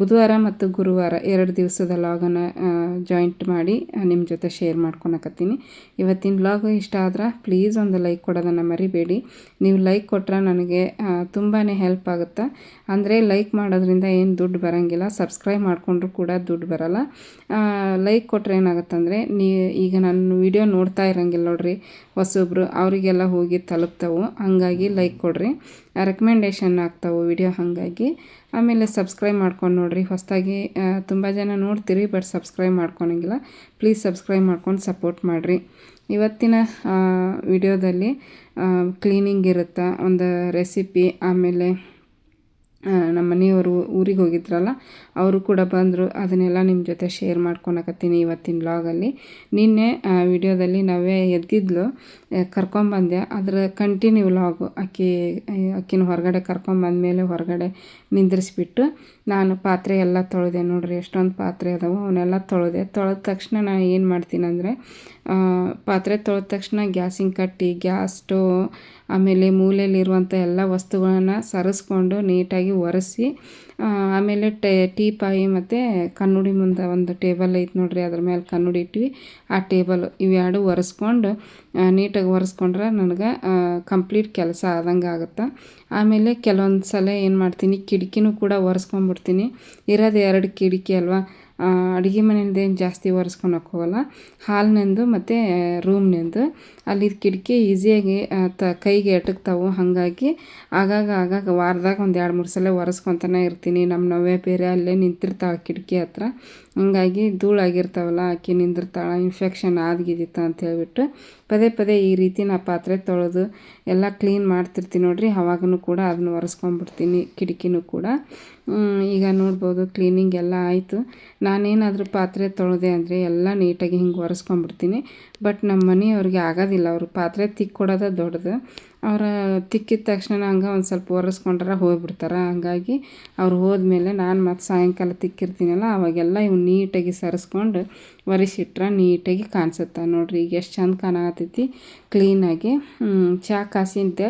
ಬುಧವಾರ ಮತ್ತು ಗುರುವಾರ ಎರಡು ದಿವಸದ ಲಾಗನ್ನು ಜಾಯಿಂಟ್ ಮಾಡಿ ನಿಮ್ಮ ಜೊತೆ ಶೇರ್ ಮಾಡ್ಕೊಳಕತ್ತೀನಿ ಇವತ್ತಿನ ಲಾಗು ಇಷ್ಟ ಆದ್ರೆ ಪ್ಲೀಸ್ ಒಂದು ಲೈಕ್ ಕೊಡೋದನ್ನು ಮರಿಬೇಡಿ. ನೀವು ಲೈಕ್ ಕೊಟ್ಟರೆ ನನಗೆ ತುಂಬಾ ಹೆಲ್ಪ್ ಆಗುತ್ತೆ. ಅಂದರೆ ಲೈಕ್ ಮಾಡೋದ್ರಿಂದ ಏನು ದುಡ್ಡು ಬರೋಂಗಿಲ್ಲ. ಸಬ್ಸ್ಕ್ರೈಬ್ ಮಾಡಿಕೊಂಡ್ರೂ ಕೂಡ ದುಡ್ಡು ಬರೋಲ್ಲ. ಲೈಕ್ ಕೊಟ್ಟರೆ ಏನಾಗುತ್ತಂದರೆ, ನೀ, ಈಗ ನಾನು ವಿಡಿಯೋ ನೋಡ್ತಾ ಇರೋಂಗಿಲ್ಲ ನೋಡ್ರಿ. ಹೊಸೊಬ್ರು, ಅವರಿಗೆಲ್ಲ ಹೋಗಿ ತಲುಪ್ತವು. ಹಾಗಾಗಿ ಲೈಕ್ ಕೊಡ್ರಿ. ರೆಕಮೆಂಡೇಷನ್ ಆಗ್ತಾವೆ ವಿಡಿಯೋ ಹಾಗಾಗಿ. ಆಮೇಲೆ ಸಬ್ಸ್ಕ್ರೈಬ್ ಮಾಡ್ಕೊಂಡು ನೋಡಿರಿ. ಹೊಸದಾಗಿ ತುಂಬ ಜನ ನೋಡ್ತೀರಿ ಬಟ್ ಸಬ್ಸ್ಕ್ರೈಬ್ ಮಾಡ್ಕೊಳಂಗಿಲ್ಲ. ಪ್ಲೀಸ್ ಸಬ್ಸ್ಕ್ರೈಬ್ ಮಾಡ್ಕೊಂಡು ಸಪೋರ್ಟ್ ಮಾಡಿರಿ. ಇವತ್ತಿನ ವಿಡಿಯೋದಲ್ಲಿ ಕ್ಲೀನಿಂಗ್ ಇರುತ್ತೆ, ಒಂದು ರೆಸಿಪಿ ಆಮೇಲೆ ನಮ್ಮ ಮನೆಯವರು ಊರಿಗೆ ಹೋಗಿದ್ರಲ್ಲ, ಅವರು ಕೂಡ ಬಂದರು. ಅದನ್ನೆಲ್ಲ ನಿಮ್ಮ ಜೊತೆ ಶೇರ್ ಮಾಡ್ಕೊಳಕತ್ತೀನಿ ಇವತ್ತಿನ ಬ್ಲಾಗಲ್ಲಿ ನಿನ್ನೆ ವಿಡಿಯೋದಲ್ಲಿ ನಾವೇ ಎದ್ದಿದ್ಲು ಕರ್ಕೊಂಬಂದೆ ಅದರ ಕಂಟಿನ್ಯೂ ವ್ಲಾಗು ಅಕ್ಕಿ ಅಕ್ಕಿನ ಹೊರಗಡೆ ಕರ್ಕೊಂಬಂದಮೇಲೆ ಹೊರಗಡೆ ನಿಂದ್ರಿಸ್ಬಿಟ್ಟು ನಾನು ಪಾತ್ರೆ ಎಲ್ಲ ತೊಳೆದೆ ನೋಡಿರಿ, ಎಷ್ಟೊಂದು ಪಾತ್ರೆ ಅದಾವೆ, ಅವನ್ನೆಲ್ಲ ತೊಳೆದೆ. ತೊಳೆದ ತಕ್ಷಣ ನಾನು ಏನು ಮಾಡ್ತೀನಿ ಅಂದರೆ ಪಾತ್ರೆ ತೊಳೆದ ತಕ್ಷಣ ಗ್ಯಾಸಿನ ಕಟ್ಟಿ, ಗ್ಯಾಸ್ ಸ್ಟವ್ ಆಮೇಲೆ ಮೂಲೆಯಲ್ಲಿರುವಂಥ ಎಲ್ಲ ವಸ್ತುಗಳನ್ನು ಸರಿಸ್ಕೊಂಡು ನೀಟಾಗಿ ಒರೆಸಿ ಆಮೇಲೆ ಟೇ ಟೀಪಾಯಿ ಮತ್ತು ಕನ್ನಡಿ ಮುಂದೆ ಒಂದು ಟೇಬಲ್ ಐತೆ ನೋಡಿರಿ, ಅದ್ರ ಮೇಲೆ ಕನ್ನಡಿ ಇಟ್ವಿ. ಆ ಟೇಬಲ್ ಇವೆರಡು ಒರೆಸ್ಕೊಂಡು ನೀಟಾಗಿ ಒರೆಸ್ಕೊಂಡ್ರೆ ನನಗೆ ಕಂಪ್ಲೀಟ್ ಕೆಲಸ ಆದಂಗೆ ಆಗುತ್ತೆ. ಆಮೇಲೆ ಕೆಲವೊಂದು ಸಲ ಏನು ಮಾಡ್ತೀನಿ, ಕಿಟಕಿನೂ ಕೂಡ ಒರೆಸ್ಕೊಂಡ್ಬಿಡ್ತೀನಿ. ಇರೋದು ಎರಡು ಕಿಟಕಿ ಅಲ್ವಾ ಅಡುಗೆ ಮನೆಯಿಂದ ಏನು ಜಾಸ್ತಿ ಒರೆಸ್ಕೊಳಕ್ಕೆ ಹೋಗಲ್ಲ. ಹಾಲ್ನಿಂದು ಮತ್ತು ರೂಮ್ನಿಂದು ಅಲ್ಲಿ ಕಿಟಕಿ ಈಸಿಯಾಗಿ ತ, ಕೈಗೆ ಎಟಕ್ತಾವೆ ಹಾಗಾಗಿ ಆಗಾಗ ಆಗಾಗ ವಾರದಾಗ ಒಂದು ಎರಡು ಮೂರು ಸಲ ಒರೆಸ್ಕೊತಾನೆ ಇರ್ತೀನಿ. ನಮ್ಮ ನವ್ಯ ಬೇರೆ ಅಲ್ಲೇ ನಿಂತಿರ್ತಾಳೆ ಕಿಟಕಿ ಹತ್ರ. ಹಂಗಾಗಿ ಧೂಳಾಗಿರ್ತಾವಲ್ಲ, ಆಕೆ ನಿಂದಿರ್ತಾಳೆ ಇನ್ಫೆಕ್ಷನ್ ಆದ್ಗಿದ್ದಿತ್ತು ಅಂತ ಹೇಳ್ಬಿಟ್ಟು ಪದೇ ಪದೇ ಈ ರೀತಿ ನಾ ಪಾತ್ರೆ ತೊಳೆದು ಎಲ್ಲ ಕ್ಲೀನ್ ಮಾಡ್ತಿರ್ತೀನಿ ನೋಡಿರಿ. ಅವಾಗೂ ಕೂಡ ಅದನ್ನು ಒರೆಸ್ಕೊಂಬಿಡ್ತೀನಿ, ಕಿಟಕಿನೂ ಕೂಡ. ಈಗ ನೋಡ್ಬೋದು ಕ್ಲೀನಿಂಗ್ ಎಲ್ಲ ಆಯಿತು. ನಾನೇನಾದರೂ ಪಾತ್ರೆ ತೊಳೆದೆ ಅಂದರೆ ಎಲ್ಲ ನೀಟಾಗಿ ಹಿಂಗೆ ಒರೆಸ್ಕೊಂಡ್ಬಿಡ್ತೀನಿ ಬಟ್ ನಮ್ಮ ಮನೆಯವ್ರಿಗೆ ಆಗೋದಿಲ್ಲ. ಅವರು ಪಾತ್ರೆ ತಿಕ್ಕೊಡೋದೇ ದೊಡ್ಡದು. ಅವರ ತಿಕ್ಕಿದ ತಕ್ಷಣ ಹಂಗೆ ಒಂದು ಸ್ವಲ್ಪ ಒರೆಸ್ಕೊಂಡ್ರೆ ಹೋಗ್ಬಿಡ್ತಾರೆ. ಹಂಗಾಗಿ ಅವ್ರು ಹೋದ್ಮೇಲೆ ನಾನು ಮತ್ತು ಸಾಯಂಕಾಲ ತಿಕ್ಕಿರ್ತೀನಲ್ಲ, ಅವಾಗೆಲ್ಲ ಇವು ನೀಟಾಗಿ ಸರಿಸ್ಕೊಂಡು ಒರೆಸಿಟ್ರೆ ನೀಟಾಗಿ ಕಾಣಿಸುತ್ತೆ. ನೋಡಿರಿ ಈಗ ಎಷ್ಟು ಚಂದ ಕಾಣಕತ್ತೈತಿ. ಕ್ಲೀನಾಗಿ ಚಹಾ ಕಾಸಿಂತೆ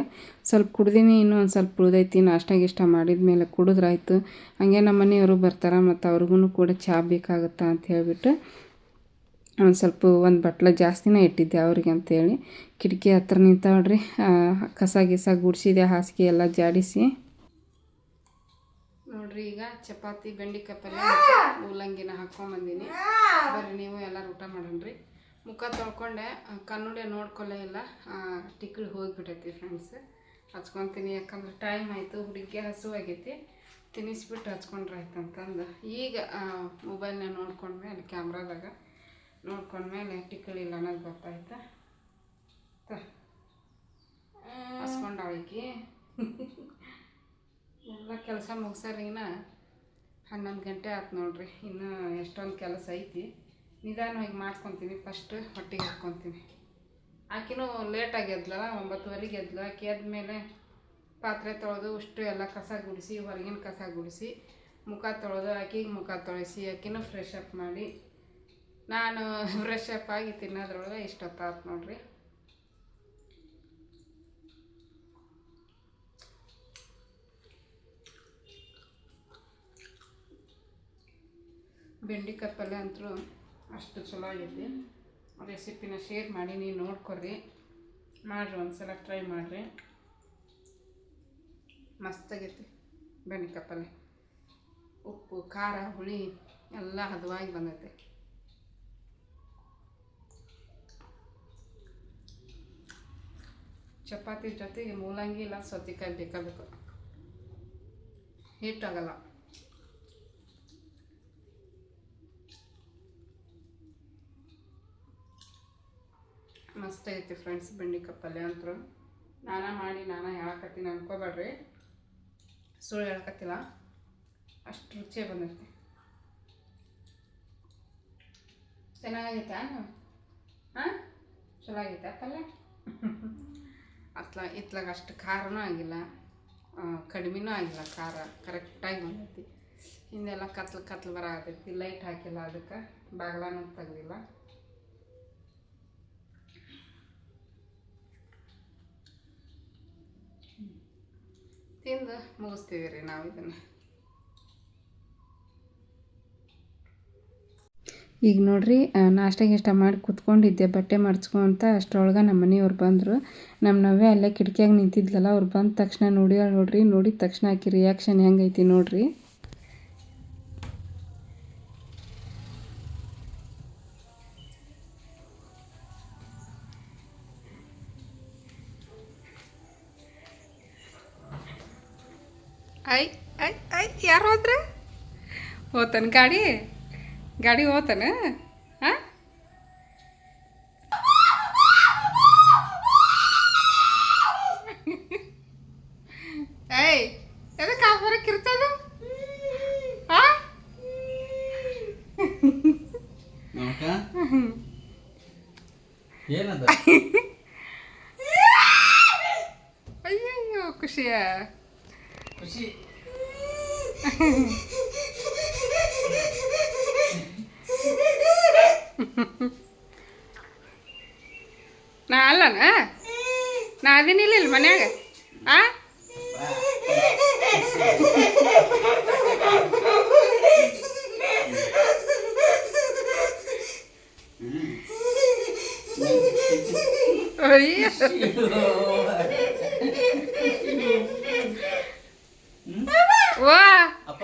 ಸ್ವಲ್ಪ ಕುಡ್ದೀನಿ, ಇನ್ನೂ ಒಂದು ಸ್ವಲ್ಪ ಉಳ್ದೈತಿ. ನಾಷ್ಟ ಗಿಷ್ಟ ಮಾಡಿದ ಮೇಲೆ ಕುಡಿದ್ರಾಯ್ತು. ಹಾಗೆ ನಮ್ಮ ಮನೆಯವರು ಬರ್ತಾರೆ ಮತ್ತು ಅವ್ರಿಗೂ ಕೂಡ ಚಹಾ ಬೇಕಾಗುತ್ತಾ ಅಂತ ಹೇಳ್ಬಿಟ್ಟು ಒಂದು ಸ್ವಲ್ಪ ಒಂದು ಬಟ್ಲು ಜಾಸ್ತಿನೇ ಇಟ್ಟಿದ್ದೆ ಅವ್ರಿಗೆ ಅಂತೇಳಿ. ಕಿಟಕಿ ಹತ್ರ ನಿಂತವಳ್ರಿ ಕಸ ಗಿಸ ಗುಡಿಸಿದೆ ಹಾಸಿಗೆ ಎಲ್ಲ ಜಾಡಿಸಿ. ನೋಡ್ರಿ ಈಗ ಚಪಾತಿ ಬೆಂಡೆಕಾಯಿ ಪಲ್ಯ ಮೂಲಂಗಿನ ಹಾಕ್ಕೊಂಬಂದೀನಿ ಬರ್ರಿ ನೀವು ಎಲ್ಲರೂ ಊಟ ಮಾಡೋಣ್ರಿ. ಮುಖ ತೊಳ್ಕೊಂಡೆ ಕನ್ನಡಿ ನೋಡ್ಕೊಳ್ಳೇ ಇಲ್ಲ ಟಿಕ್ಳು ಹೋಗಿಬಿಟ್ಟೈತಿ ಫ್ರೆಂಡ್ಸ್ ಹಚ್ಕೊತೀನಿ ಯಾಕಂದ್ರೆ ಟೈಮ್ ಆಯಿತು ಹುಡುಗಿ ಹಸುವಾಗೈತಿ ತಿನ್ನಿಸ್ಬಿಟ್ಟು ಹಚ್ಕೊಂಡ್ರೆ ಆಯ್ತು ಅಂತಂದು ಈಗ ಮೊಬೈಲ್ನ ಅಲ್ಲಿ ಕ್ಯಾಮ್ರಾದಾಗ ನೋಡ್ಕೊಂಡ್ಮೇಲೆ ಟಿಕ್ಕಳಿಲ್ಲ ಅನ್ನೋದು ಗೊತ್ತಾಯ್ತಾ? ಹಸ್ಕೊಂಡಾಳಿಕಿ ಎಲ್ಲ ಕೆಲಸ ಮುಗಿಸೋರಿಗಿನ ಹನ್ನೊಂದು ಗಂಟೆ ಆಯ್ತು ನೋಡ್ರಿ. ಇನ್ನೂ ಎಷ್ಟೊಂದು ಕೆಲಸ ಐತಿ. ನಿಧಾನವಾಗಿ ಮಾಡ್ಕೊತೀನಿ. ಫಸ್ಟ್ ಹೊಟ್ಟೆಗೆ ಹಾಕ್ಕೊತೀನಿ ಆಕಿನೂ ಲೇಟಾಗಿ ಎದ್ಲಲ್ಲ ಒಂಬತ್ತುವರೆಗೆ ಎದ್ಲು. ಆಕೆ ಎದ್ಮೇಲೆ ಪಾತ್ರೆ ತೊಳೆದು ಅಷ್ಟು ಎಲ್ಲ ಕಸ ಗುಡಿಸಿ, ಹೊರಗಿನ ಕಸ ಗುಡಿಸಿ, ಮುಖ ತೊಳೆದು, ಆಕಿಗೆ ಮುಖ ತೊಳೆಸಿ, ಆಕಿನೂ ಫ್ರೆಶ್ ಅಪ್ ಮಾಡಿ ನಾನು ಫ್ರೆಶ್ ಅಪ್ ಆಗಿ ತಿನ್ನೋದ್ರೊಳಗೆ ಇಷ್ಟೊತ್ತಾಯ್ತು ನೋಡ್ರಿ. ಬೆಂಡಿಕಾಯಿ ಪಲ್ಯ ಅಂತೂ ಅಷ್ಟು ಚಲೋ ಆಗೈತಿ ರೆಸಿಪಿನ ಶೇರ್ ಮಾಡಿ, ನೀವು ನೋಡ್ಕೊರಿ ಮಾಡಿರಿ ಒಂದು ಸಲ ಟ್ರೈ ಮಾಡಿರಿ ಮಸ್ತಾಗೈತಿ ಬೆಂಡಿಕಾಯಿ ಪಲ್ಯ ಉಪ್ಪು, ಖಾರ, ಹುಳಿ ಎಲ್ಲ ಹದವಾಗಿ ಬಂದೈತೆ. ಚಪಾತಿ ಜೊತೆಗೆ ಮೂಲಂಗಿ ಇಲ್ಲ, ಸೌತೆಕಾಯಿ ಬೇಕಾಗಬೇಕು. ಹಿಟ್ಟಾಗಲ್ಲ. ಮಸ್ತ್ ಐತಿ ಫ್ರೆಂಡ್ಸ್ ಬೆಂಡಿಕಾಯಿ ಪಲ್ಯ ಅಂತೂ ನಾನಾ ಮಾಡಿ, ನಾನಾ ಹೇಳಕತ್ತೀನಿ, ಅನ್ಕೋಬೇಡ್ರಿ. ಸುಳ್ಳು ಹೇಳಕತ್ತಿಲ್ಲ. ಅಷ್ಟು ರುಚಿ ಬಂದೈತಿ. ಚೆನ್ನಾಗೈತಾ? ಹಾಂ? ಚಲೋ ಆಗೈತೆ ಪಲ್ಯ? ಅತ್ಲ ಇತ್ಲಾಗ ಅಷ್ಟು ಖಾರನೂ ಆಗಿಲ್ಲ ಕಡಿಮೆನೂ ಆಗಿಲ್ಲ ಖಾರ, ಕರೆಕ್ಟಾಗಿ ಬಂದೈತಿ. ಹಿಂದೆಲ್ಲ ಕತ್ಲು ಕತ್ಲು ಬರ ಆಗೈತಿ, ಲೈಟ್ ಹಾಕಿಲ್ಲ ಅದಕ್ಕೆ, ಬಾಗ್ಲಾನು ತೆಗ್ದಿಲ್ಲ. ತಿಂದು ಮುಗಿಸ್ತೀವಿ ರೀ ನಾವು ಇದನ್ನು ಈಗ ನೋಡ್ರಿ ನಾಷ್ಟ ಗಿಷ್ಟ ಮಾಡಿ ಕುತ್ಕೊಂಡಿದ್ದೆ, ಬಟ್ಟೆ ಮಡ್ಚ್ಕೊಂತ ಅಷ್ಟರೊಳಗೆ ನಮ್ಮ ಮನೆಯವ್ರು ಬಂದರು. ನಮ್ಮ ನವ್ವೆ ಅಲ್ಲೇ ಕಿಟಕಿಯಾಗ ನಿಂತಿದ್ಲಲ್ಲ, ಅವ್ರು ಬಂದ ತಕ್ಷಣ ನೋಡ್ಯಾಳ ನೋಡ್ರಿ, ನೋಡಿದ ತಕ್ಷಣ ಆಕಿ ರಿಯಾಕ್ಷನ್ ಹೆಂಗೈತಿ ನೋಡ್ರಿ. ಐ ಐ ಐ, ಯಾರು ಹೋದ್ರೆ? ಹೋತನ ಗಾಡಿ? ಗಾಡಿ ಹೋತಾನ? ಹಾಂ? ಏಯ್ ಎದಕ್ಕೆ ಆ ಹೊರಕ್ಕೆ ಇರ್ತದ ಏನದ? ಅಯ್ಯಯ್ಯೋ ಖುಷಿಯ? ಖುಷಿ. ನಾ ಅಲ್ಲನ? ನಾ ಅದೇನಿಲ್ಲ ಇಲ್ಲಿ ಮನ್ಯಾಗ. ಆ?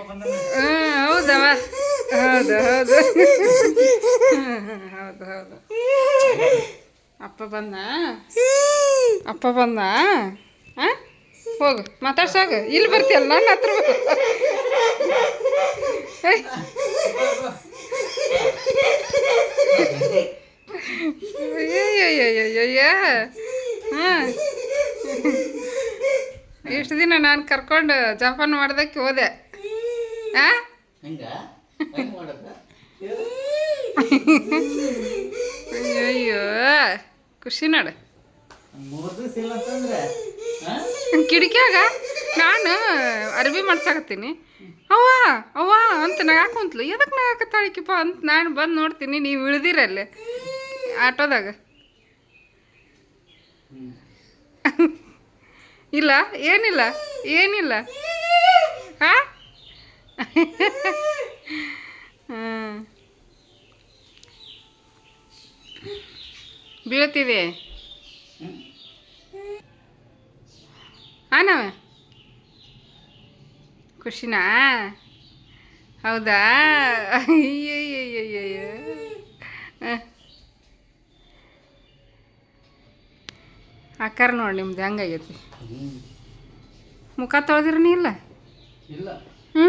ಬಂದ ಹ್ಮ್, ಹೌದವ ಹೌದು ಹೌದು. ಹೌದು ಹೌದು. ಅಪ್ಪ ಬಂದ? ಅಪ್ಪ ಬಂದ? ಹಾಂ ಹೋಗು ಮಾತಾಡ್ಸೋಗ ಇಲ್ಲಿ ಬರ್ತೀಯಲ್ಲ ನನ್ನ ಹತ್ರ ಏಯ್. ಅಯ್ಯಯ್ಯಯ್ಯಯ್ಯಯ್ಯ ಹಾಂ ಇಷ್ಟು ದಿನ ನಾನು ಕರ್ಕೊಂಡು ಜಪಾನ್ ಮಾಡ್ದಕ್ಕೆ ಹೋದೆ ಆ ಅಯ್ಯಯ್ಯೋ. ಖುಷಿ ನೋಡು. ಕಿಡಿಕಿಯಾಗ? ನಾನು ಅರ್ಬಿ ಮಾಡ್ಸಾಕತ್ತೀನಿ. ಅವ್ವ ಅವ್ವ ಅಂತ ನಗಾಕುಂತ್ಲು ಎದಕ್ಕೆ ನಗಾಕತ್ತಾಳಿಕಿಪ್ಪ ಅಂತ ನಾನು ಬಂದು ನೋಡ್ತೀನಿ. ನೀವು ಇಳ್ದಿರಲ್ಲಿ ಆಟೋದಾಗ. ಇಲ್ಲ ಏನಿಲ್ಲ ಏನಿಲ್ಲ. ಹಾ ಬೀಳ್ತಿದೆ ಹಾಂ ನಾವೇ ಖುಷಿನಾ? ಹೌದಾ? ಅಯ್ಯಯ್ಯಯ್ಯಯ್ಯಯ್ಯ ಆಕಾರ ನೋಡಿ ನಿಮ್ದು ಹೆಂಗಾಗೈತಿ. ಮುಖ ತೊಳೆದಿರನಿ ಇಲ್ಲ ಇಲ್ಲ ಹ್ಞೂ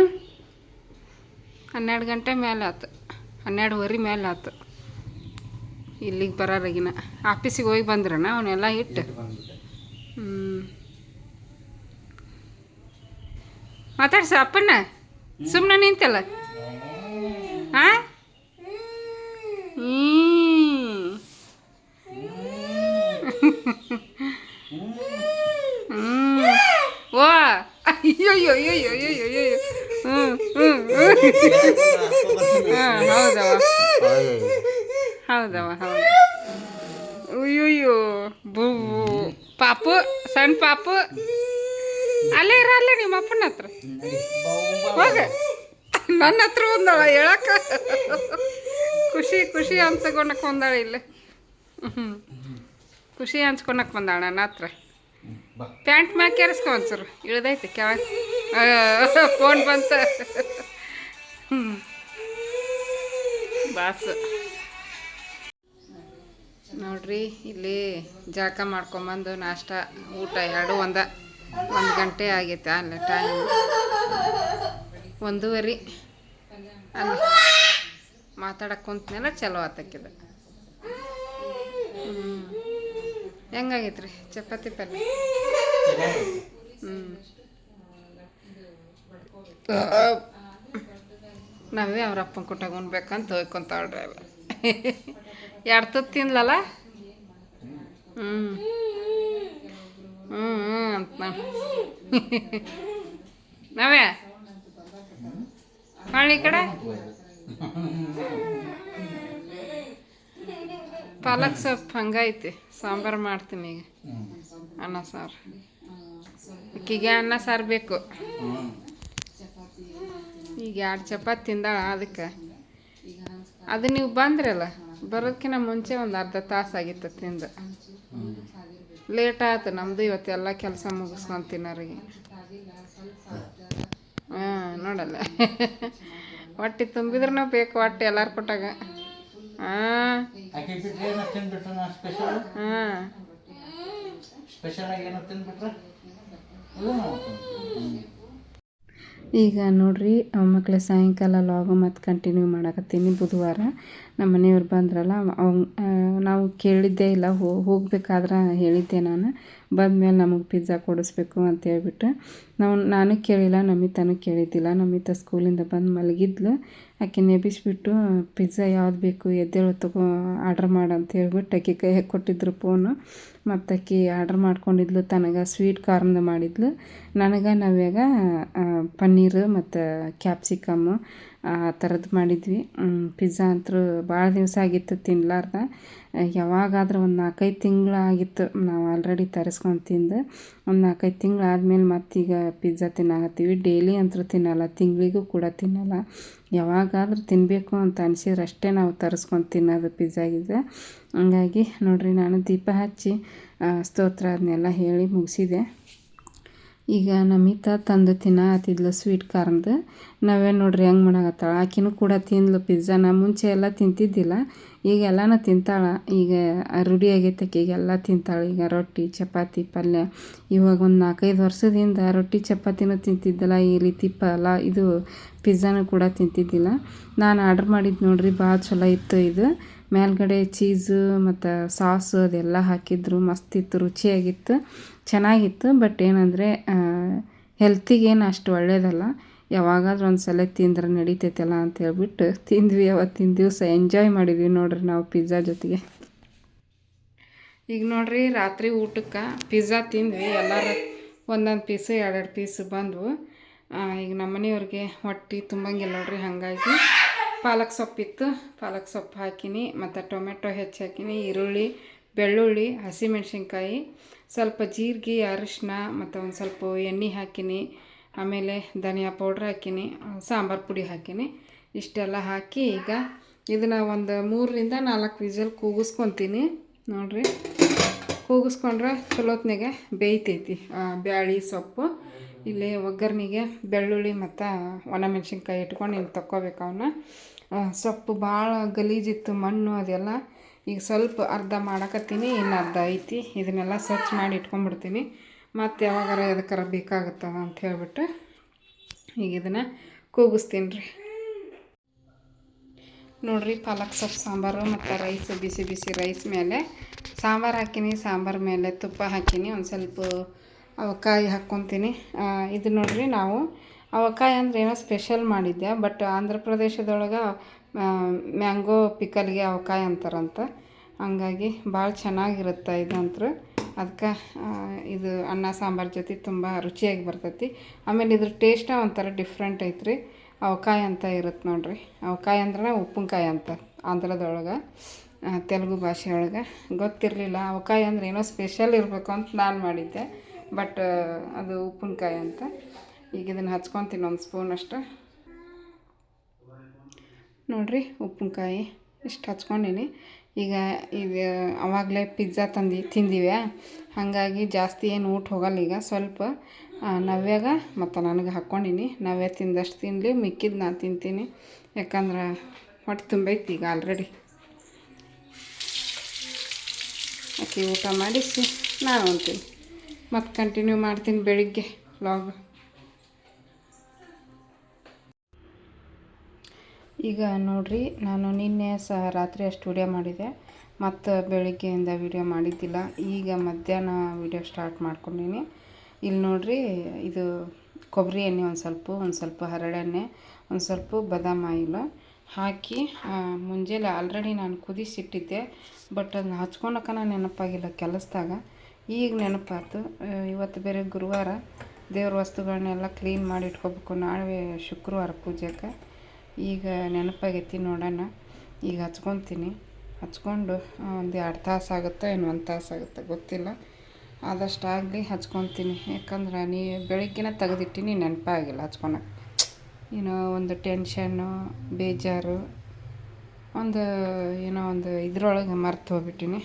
ಹನ್ನೆರಡು ಗಂಟೆ ಮೇಲೆ ಆತು ಹನ್ನೆರಡುವರೆ ಮೇಲೆ ಆತು ಇಲ್ಲಿಗೆ ಬರೋರಾಗಿನ ಆಫೀಸಿಗೆ ಹೋಗಿ ಬಂದ್ರನ? ಅವನ್ನೆಲ್ಲ ಇಟ್ಟು. ಹ್ಞೂ ಮಾತಾಡ್ಸ ಅಪ್ಪಣ್ಣ. ಸುಮ್ಮನೆ ನಿಂತಲ್ಲ ಹಾಂ ಹ್ಞೂ ವಾ ಅಯ್ಯೋ ಅಯ್ಯೋ ಅಯ್ಯೋ ಅಯ್ಯೋ ಅಯ್ಯೋ ಅಯ್ಯೋ ಹ್ಞೂ ಹ್ಞೂ ಹಾಂ ಹೌದವ ಹೌದವ ಹೌದು ಅಯ್ಯೋಯ್ಯೋ ಬೂ ಪಾಪು ಸಣ್ಣ ಪಾಪು ಅಲ್ಲೇ ಇರ ಅಲ್ಲೇ ನಿಮ್ಮ ಅಪ್ಪನ ಹತ್ರ ಹೋಗ ನನ್ನ ಹತ್ರ ಒಂದಳ ಹೇಳಕ್ಕ? ಖುಷಿ ಖುಷಿ ಹಂಚ್ಕೊಂಡಕ್ಕೆ ಬಂದಾಳ ಇಲ್ಲಿ. ಹ್ಞೂ ಖುಷಿ ಹಂಚ್ಕೊಳಕ್ ಬಂದಾಳ ನನ್ನ ಹತ್ರ. ಪ್ಯಾಂಟ್ ಮ್ಯಾಗ ಕೆರೆಸ್ಕೊ ಒಂಚೂರು. ಇಳ್ದೈತಿ ಕೆಳಗೆ ಫೋನ್ ಬಂತ. ಹ್ಞೂ ಬಾಸ್. ನೋಡ್ರಿ ಇಲ್ಲಿ ಜಳಕ ಮಾಡ್ಕೊಂಬಂದು ನಾಷ್ಟ ಊಟ ಎರಡು ಒಂದ. ಒಂದು ಗಂಟೆ ಆಗೈತೆ ಅಲ್ಲ ಟೈಮ್ ಒಂದೂವರೆ. ಅಲ್ಲ. ಮಾತಾಡಕ್ಕೆ ಕುಂತ್ನೆಲ್ಲ ಚಲೋ ಆತಕ್ಕಿದ. ಹ್ಞೂ ಹೆಂಗಾಗೈತ್ರಿ ಚಪಾತಿ ಪಲ್ಯ? ಹ್ಞೂ ನಾವೇ ಅವ್ರ ಅಪ್ಪನ ಕೊಟ್ಟಾಗ ಉಣ್ಬೇಕಂತ ಹೋಯ್ಕೊಂತಾಳ್ರಿ ಅವ ಎರಡು ತುತ್ತು ತಿನ್ಲಲ್ಲ? ಹ್ಞೂ ಹ್ಞೂ ಹ್ಞೂ ಅಂತ ನಾವು? ಹಳ್ಳಿ ಕಡೆ? ಪಾಲಕ್ ಸೊಪ್ಪು ಹಂಗೈತಿ. ಸಾಂಬಾರು ಮಾಡ್ತೀನಿ ಈಗ. ಅನ್ನ ಸಾರು. ಅಕ್ಕಿಗೆ ಅನ್ನ ಸಾರು ಬೇಕು. ಈಗ ಎರಡು ಚಪಾತಿ ತಿಂದಾಳ ಅದಕ್ಕೆ. ಅದು ನೀವು ಬಂದ್ರಲ್ಲ ಬರೋದಕ್ಕಿಂತ ಮುಂಚೆ ಒಂದು ಅರ್ಧ ತಾಸು ಆಗಿತ್ತು ತಿಂದು. ಲೇಟ್ ಆಯ್ತು ನಮ್ಮದು ಇವತ್ತೆಲ್ಲ ಕೆಲಸ ಮುಗಿಸ್ಕೊಂಡು ತಿನ್ನೋರಿಗೆ. ಹಾಂ ನೋಡಲ್ಲ. ಹೊಟ್ಟೆ ತುಂಬಿದ್ರೂ ಬೇಕು ಹೊಟ್ಟೆ ಎಲ್ಲಾರು ಕೊಟ್ಟಾಗ. ಹಾಂ. ಹಾಂ. ಈಗ ನೋಡ್ರಿ ಮಕ್ಕಳ ಸಾಯಂಕಾಲ ಲಾಗು ಮತ್ತು ಕಂಟಿನ್ಯೂ ಮಾಡಕತ್ತೀನಿ ಬುಧವಾರ. ನಮ್ಮ ಮನೆಯವ್ರು ಬಂದ್ರಲ್ಲ ನಾವು ಕೇಳಿದ್ದೇ ಇಲ್ಲ ಹೋಗ್ಬೇಕಾದ್ರೆ ಹೇಳಿದ್ದೆ ನಾನು. ಬಂದಮೇಲೆ ನಮಗೆ ಪಿಜ್ಜಾ ಕೊಡಿಸ್ಬೇಕು ಅಂತ ಹೇಳ್ಬಿಟ್ಟು, ನಾವು, ನಾನು ಕೇಳಿಲ್ಲ, ನಮಿತನೂ ಕೇಳಿದ್ದಿಲ್ಲ. ನಮಿತ ಸ್ಕೂಲಿಂದ ಬಂದು ಮಲಗಿದ್ಲು. ಆಕೆ ನೆಬಿಸ್ಬಿಟ್ಟು ಪಿಜ್ಜಾ ಯಾವ್ದು ಬೇಕು, ಎದ್ದೇಳು, ತಗೋ, ಆರ್ಡ್ರ್ ಮಾಡು ಅಂತ ಹೇಳ್ಬಿಟ್ಟು ಆಕೆ ಕೈಯಾಗೆ ಕೊಟ್ಟಿದ್ರು ಫೋನು. ಮತ್ತು ಆಕೆ ಆರ್ಡ್ರ್ ಮಾಡ್ಕೊಂಡಿದ್ಲು, ತನಗೆ ಸ್ವೀಟ್ ಕಾರ್ನ್ದು ಮಾಡಿದ್ಲು. ನನಗೆ ನವ್ಯಾಗ ಪನ್ನೀರು ಮತ್ತು ಕ್ಯಾಪ್ಸಿಕಮ್ಮು ಆ ಥರದ್ದು ಮಾಡಿದ್ವಿ. ಪಿಜ್ಜಾ ಅಂತೂ ಭಾಳ ದಿವಸ ಆಗಿತ್ತು ತಿನ್ಲಾರ್ದೆ. ಯಾವಾಗಾದ್ರೂ ಒಂದು ನಾಲ್ಕೈದು ತಿಂಗಳು ಆಗಿತ್ತು ನಾವು ಆಲ್ರೆಡಿ ತರಿಸ್ಕೊಂಡು ತಿಂದು. ಒಂದು ನಾಲ್ಕೈದು ತಿಂಗಳು ಆದಮೇಲೆ ಮತ್ತೀಗ ಪಿಜ್ಜಾ ತಿನ್ನಾಕತ್ತೀವಿ. ಡೈಲಿ ಅಂತೂ ತಿನ್ನಲ್ಲ, ತಿಂಗಳಿಗೂ ಕೂಡ ತಿನ್ನಲ್ಲ. ಯಾವಾಗಾದ್ರೂ ತಿನ್ನಬೇಕು ಅಂತ ಅನಿಸಿದ್ರೆ ಅಷ್ಟೇ ನಾವು ತರಿಸ್ಕೊಂಡು ತಿನ್ನೋದು ಪಿಜ್ಜಾ ಹಂಗಾಗಿ ನೋಡಿರಿ, ನಾನು ದೀಪ ಹಚ್ಚಿ ಸ್ತೋತ್ರ ಅದನ್ನೆಲ್ಲ ಹೇಳಿ ಮುಗಿಸಿದೆ. ಈಗ ನಮಿತಾ ತಂದು ತಿನ್ನತ್ತಿದ್ಲು ಸ್ವೀಟ್ ಕಾರ್ನ್ದು ನಾವೇ ನೋಡ್ರಿ ಹೆಂಗೆ ಮಾಡಾಕತ್ತಾಳ. ಆಕಿನೂ ಕೂಡ ತಿಂದ್ಲು ಪಿಜ್ಜಾನ ಮುಂಚೆ ಎಲ್ಲ ತಿಂತಿದ್ದಿಲ್ಲ. ಈಗ ಎಲ್ಲನೂ ತಿಂತಾಳೆ. ಈಗ ರೂಢಿ ಆಗೈತೆ ಎಲ್ಲ ತಿಂತಾಳೆ. ಈಗ ರೊಟ್ಟಿ, ಚಪಾತಿ, ಪಲ್ಯ. ಇವಾಗ ಒಂದು ನಾಲ್ಕೈದು ವರ್ಷದಿಂದ ರೊಟ್ಟಿ, ಚಪಾತಿನೂ ತಿಂತಿದ್ದಿಲ್ಲ. ಈ ರೀತಿ ಪಲ ಇದು ಪಿಜ್ಜಾನು ಕೂಡ ತಿಂತಿದ್ದಿಲ್ಲ. ನಾನು ಆರ್ಡ್ರ್ ಮಾಡಿದ್ದು ನೋಡ್ರಿ ಭಾಳ ಚಲೋ ಇತ್ತು ಇದು. ಮೇಲ್ಗಡೆ ಚೀಸು ಮತ್ತು ಸಾಸ್ ಅದೆಲ್ಲ ಹಾಕಿದ್ರು. ಮಸ್ತಿತ್ತು, ರುಚಿಯಾಗಿತ್ತು, ಚೆನ್ನಾಗಿತ್ತು. ಬಟ್ ಏನಂದರೆ ಹೆಲ್ತಿಗೇನು ಅಷ್ಟು ಒಳ್ಳೇದಲ್ಲ. ಯಾವಾಗಾದ್ರೂ ಒಂದು ಸಲ ತಿಂದ್ರೆ ನಡೀತೈತಲ್ಲ ಅಂತ ಹೇಳ್ಬಿಟ್ಟು ತಿಂದ್ವಿ. ಅವತ್ತಿನ ದಿವಸ ಎಂಜಾಯ್ ಮಾಡಿದ್ವಿ ನೋಡ್ರಿ ನಾವು ಪಿಜ್ಜಾ ಜೊತೆಗೆ. ಈಗ ನೋಡ್ರಿ ರಾತ್ರಿ ಊಟಕ್ಕೆ ಪಿಜ್ಜಾ ತಿಂದ್ವಿ. ಎಲ್ಲರೂ ಒಂದೊಂದು ಪೀಸು ಎರಡೆರಡು ಪೀಸು ಬಂದವು. ಈಗ ನಮ್ಮ ಮನೆಯವ್ರಿಗೆ ಹೊಟ್ಟೆ ತುಂಬಂಗಿಲ್ಲ ನೋಡ್ರಿ. ಹಾಗಾಗಿ ಪಾಲಕ್ ಸೊಪ್ಪಿತ್ತು ಪಾಲಕ್ ಸೊಪ್ಪು ಹಾಕಿನಿ, ಮತ್ತು ಟೊಮೆಟೊ ಹೆಚ್ಚಿ ಹಾಕಿನಿ, ಈರುಳ್ಳಿ, ಬೆಳ್ಳುಳ್ಳಿ, ಹಸಿಮೆಣ್ಸಿನ್ಕಾಯಿ, ಸ್ವಲ್ಪ ಜೀರಿಗೆ ಅರಿಶಿನ ಮತ್ತು ಒಂದು ಸ್ವಲ್ಪ ಎಣ್ಣೆ ಹಾಕಿನಿ, ಆಮೇಲೆ ಧನಿಯಾ ಪೌಡ್ರ್ ಹಾಕಿನಿ ಸಾಂಬಾರು ಪುಡಿ ಹಾಕಿನಿ. ಇಷ್ಟೆಲ್ಲ ಹಾಕಿ ಈಗ ಇದನ್ನು ಒಂದು ಮೂರರಿಂದ ನಾಲ್ಕು ವಿಸಲ್ ಕೂಗಿಸ್ಕೊತೀನಿ. ನೋಡಿರಿ, ಕೂಗಿಸ್ಕೊಂಡ್ರೆ ಚಲೋತ್ನಾಗೆ ಬೇಯ್ತೈತಿ ಬ್ಯಾಳಿ ಸೊಪ್ಪು. ಇಲ್ಲಿ ಒಗ್ಗರಣೆಗೆ ಬೆಳ್ಳುಳ್ಳಿ ಮತ್ತು ಒಣಮೆಣ್ಸಿನ್ಕಾಯಿ ಇಟ್ಕೊಂಡು ನೀನು ತಕ್ಕೋಬೇಕು ಅವನ್ನ ಸೊಪ್ಪು ಭಾಳ ಗಲೀಜಿತ್ತು, ಮಣ್ಣು ಅದೆಲ್ಲ. ಈಗ ಸ್ವಲ್ಪ ಅರ್ಧ ಮಾಡಕತ್ತೀನಿ, ಇನ್ನು ಅರ್ಧ ಐತಿ. ಇದನ್ನೆಲ್ಲ ಸ್ವಚ್ಛ ಮಾಡಿ ಇಟ್ಕೊಂಡ್ಬಿಡ್ತೀನಿ. ಮತ್ತು ಯಾವಾಗಾರ ಎದಕ್ಕಾರ ಬೇಕಾಗುತ್ತದ ಅಂತ ಹೇಳ್ಬಿಟ್ಟು ಈಗ ಇದನ್ನು ಕೂಗಿಸ್ತೀನಿ ರೀ. ನೋಡ್ರಿ, ಪಾಲಕ್ ಸೊಪ್ಪು, ಸಾಂಬಾರು ಮತ್ತು ರೈಸ್, ಬಿಸಿ ಬಿಸಿ ರೈಸ್ ಮೇಲೆ. ಸಾಂಬಾರು ಹಾಕಿನಿ, ಸಾಂಬಾರು ಮೇಲೆ ತುಪ್ಪ ಹಾಕಿನಿ. ಒಂದು ಸ್ವಲ್ಪ ಅವಕಾಯಿ ಹಾಕ್ಕೊತೀನಿ. ಇದು ನೋಡ್ರಿ ನಾವು ಅವಕಾಯಿ ಅಂದ್ರೆ ಏನೋ ಸ್ಪೆಷಲ್ ಮಾಡಿದ್ದೆ ಬಟ್ ಆಂಧ್ರ ಪ್ರದೇಶದೊಳಗೆ ಮ್ಯಾಂಗೋ ಪಿಕಲ್ಗೆ ಅವಕಾಯಿ ಅಂತಾರಂತ. ಹಂಗಾಗಿ ಭಾಳ ಚೆನ್ನಾಗಿರುತ್ತೆ ಇದಂತೂ ಅದಕ್ಕೆ ಇದು ಅನ್ನ, ಸಾಂಬಾರು ಜೊತೆ ತುಂಬ ರುಚಿಯಾಗಿ ಬರ್ತೈತಿ. ಆಮೇಲೆ ಇದ್ರ ಟೇಸ್ಟ ಒಂಥರ ಡಿಫ್ರೆಂಟ್ ಐತ್ರಿ. ಅವಕಾಯಿ ಅಂತ ಇರುತ್ತೆ ನೋಡ್ರಿ. ಅವಕಾಯಿ ಅಂದ್ರೆ ಉಪ್ಪಿನಕಾಯಿ ಅಂತ ಆಂಧ್ರದೊಳಗೆ ತೆಲುಗು ಭಾಷೆಯೊಳಗೆ. ಗೊತ್ತಿರಲಿಲ್ಲ, ಅವಕಾಯಿ ಅಂದ್ರೆ ಏನೋ ಸ್ಪೆಷಲ್ ಇರಬೇಕು ಅಂತ ನಾನು ಮಾಡಿದ್ದೆ. ಬಟ್ ಅದು ಉಪ್ಪಿನಕಾಯಿ ಅಂತ. ಈಗ ಇದನ್ನು ಹಚ್ಕೊತೀನಿ, ಒಂದು ಸ್ಪೂನ್ ಅಷ್ಟು. ನೋಡಿರಿ ಉಪ್ಪಿನಕಾಯಿ ಇಷ್ಟು ಹಚ್ಕೊಂಡೀನಿ. ಈಗ ಇದು ಅವಾಗಲೇ ಪಿಜ್ಜಾ ತಂದು, ತಿಂದಿವ್ಯಾ? ಹಾಗಾಗಿ ಜಾಸ್ತಿ ಏನು ಊಟ ಹೋಗಲ್ಲ ಈಗ. ಸ್ವಲ್ಪ ನವ್ಯಾಗ ಮತ್ತು ನನಗೆ ಹಾಕ್ಕೊಂಡಿನಿ ನವ್ಯ ತಿಂದಷ್ಟು ತಿನ್ನಲಿ ಮಿಕ್ಕಿದ್ದು ನಾನು ತಿಂತೀನಿ. ಯಾಕಂದ್ರೆ ಹೊಟ್ಟೆ ತುಂಬೈತಿ ಈಗ ಆಲ್ರೆಡಿ ಅಕ್ಕಿ ಊಟ ಮಾಡಿಸಿ, ನಾನು ಅಂತೀನಿ ಮತ್ತು ಕಂಟಿನ್ಯೂ ಮಾಡ್ತೀನಿ ಬೆಳಿಗ್ಗೆ ವ್ಲಾಗ್ ಈಗ ನೋಡ್ರಿ, ನಾನು ನಿನ್ನೆ ಸಹ ರಾತ್ರಿ ಅಷ್ಟು ವಿಡಿಯೋ ಮಾಡಿದೆ. ಮತ್ತು ಬೆಳಗ್ಗೆಯಿಂದ ವಿಡಿಯೋ ಮಾಡಿದ್ದಿಲ್ಲ. ಈಗ ಮಧ್ಯಾಹ್ನ ವಿಡಿಯೋ ಸ್ಟಾರ್ಟ್ ಮಾಡ್ಕೊಂಡೀನಿ. ಇಲ್ಲಿ ನೋಡ್ರಿ, ಇದು ಕೊಬ್ಬರಿ ಎಣ್ಣೆ ಒಂದು ಸ್ವಲ್ಪ ಒಂದು ಸ್ವಲ್ಪ ಹರಳೆಣ್ಣೆ ಒಂದು ಸ್ವಲ್ಪ ಬಾದಾಮ್ ಆಯಿಲು ಹಾಕಿ ಮುಂಜಾನೆ ಆಲ್ರೆಡಿ ನಾನು ಕುದಿಸಿಟ್ಟಿದ್ದೆ. ಬಟ್ ಅದನ್ನ ಹಚ್ಕೊಳಕ ನಾನು ನೆನಪಾಗಿಲ್ಲ ಕೆಲಸದಾಗ. ಈಗ ನೆನಪಾಯ್ತು ಇವತ್ತು ಬೇರೆ ಗುರುವಾರ ದೇವ್ರ ವಸ್ತುಗಳನ್ನೆಲ್ಲ ಕ್ಲೀನ್ ಮಾಡಿ ಇಟ್ಕೋಬೇಕು. ನಾಳೆ ಶುಕ್ರವಾರ ಪೂಜೆಗೆ ಈಗ ನೆನಪಾಗೈತಿ ನೋಡೋಣ. ಈಗ ಹಚ್ಕೊತೀನಿ. ಹಚ್ಕೊಂಡು ಒಂದು ಎರಡು ತಾಸು ಆಗುತ್ತೋ ಏನು ಒಂದು ತಾಸು ಆಗುತ್ತೋ, ಗೊತ್ತಿಲ್ಲ. ಆದಷ್ಟು ಆಗಲಿ ಹಚ್ಕೊತೀನಿ. ಯಾಕಂದ್ರೆ ನೀ ಬೆಳಗ್ಗೆನ ತೆಗೆದಿಟ್ಟಿನಿ, ನೆನಪಾಗಿಲ್ಲ ಹಚ್ಕೊಳಕ್ಕೆ ಏನೋ ಒಂದು ಟೆನ್ಷನ್ನು ಬೇಜಾರು, ಒಂದು, ಏನೋ ಒಂದು ಇದ್ರೊಳಗೆ ಮರ್ತು ಹೋಗ್ಬಿಟ್ಟಿನಿ.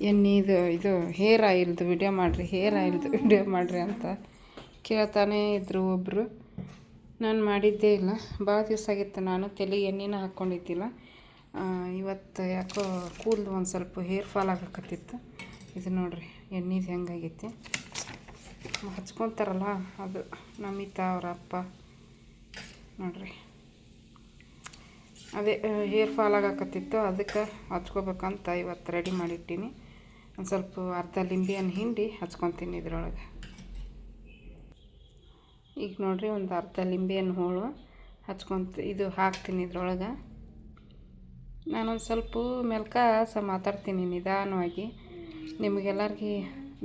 ಎಣ್ಣೆದು ಇದು ಹೇರ್ ಆಯಿಲ್ದು ವಿಡಿಯೋ ಮಾಡಿರಿ, ಹೇರ್ ಆಯಿಲ್ದು ವಿಡಿಯೋ ಮಾಡಿರಿ ಅಂತ. ಕೇಳ್ತಾನೇ ಇದ್ದರು ಒಬ್ಬರು ನಾನು ಮಾಡಿದ್ದೇ ಇಲ್ಲ. ಭಾಳ ದಿವಸ ಆಗಿತ್ತು ನಾನು. ತಲೆಗೆ ಎಣ್ಣೆನ ಹಾಕ್ಕೊಂಡಿದ್ದಿಲ್ಲ ಇವತ್ತು ಯಾಕೋ ಕೂದಲು ಒಂದು ಸ್ವಲ್ಪ ಹೇರ್ ಫಾಲ್ ಆಗಕತ್ತಿತ್ತು. ಇದು ನೋಡ್ರಿ, ಎಣ್ಣೆದು ಹೆಂಗಾಗೈತಿ? ಹಚ್ಕೊತಾರಲ್ಲ, ಅದು ನಮಿತಾ ಅವ್ರ ಅಪ್ಪ. ನೋಡ್ರಿ. ಅದೇ ಹೇರ್ ಫಾಲ್ ಆಗಕತ್ತಿತ್ತು. ಅದಕ್ಕೆ ಹಚ್ಕೋಬೇಕಂತ ಇವತ್ತು ರೆಡಿ ಮಾಡಿಟ್ಟೀನಿ. ಒಂದು ಸ್ವಲ್ಪ ಅರ್ಧ ಲಿಂಬಿಯನ್ನು ಹಿಂಡಿ ಹಚ್ಕೊತೀನಿ ಇದ್ರೊಳಗೆ. ಈಗ ನೋಡಿರಿ ಒಂದು ಅರ್ಧ ಲಿಂಬೆಯನ್ನು ಹೋಳು, ಹಚ್ಕೊಂತ ಇದು ಹಾಕ್ತೀನಿ ಇದ್ರೊಳಗೆ. ನಾನೊಂದು ಸ್ವಲ್ಪ ಮೆಲ್ಕ ಸ ಮಾತಾಡ್ತೀನಿ ನಿಧಾನವಾಗಿ. ನಿಮಗೆಲ್ಲರಿಗೆ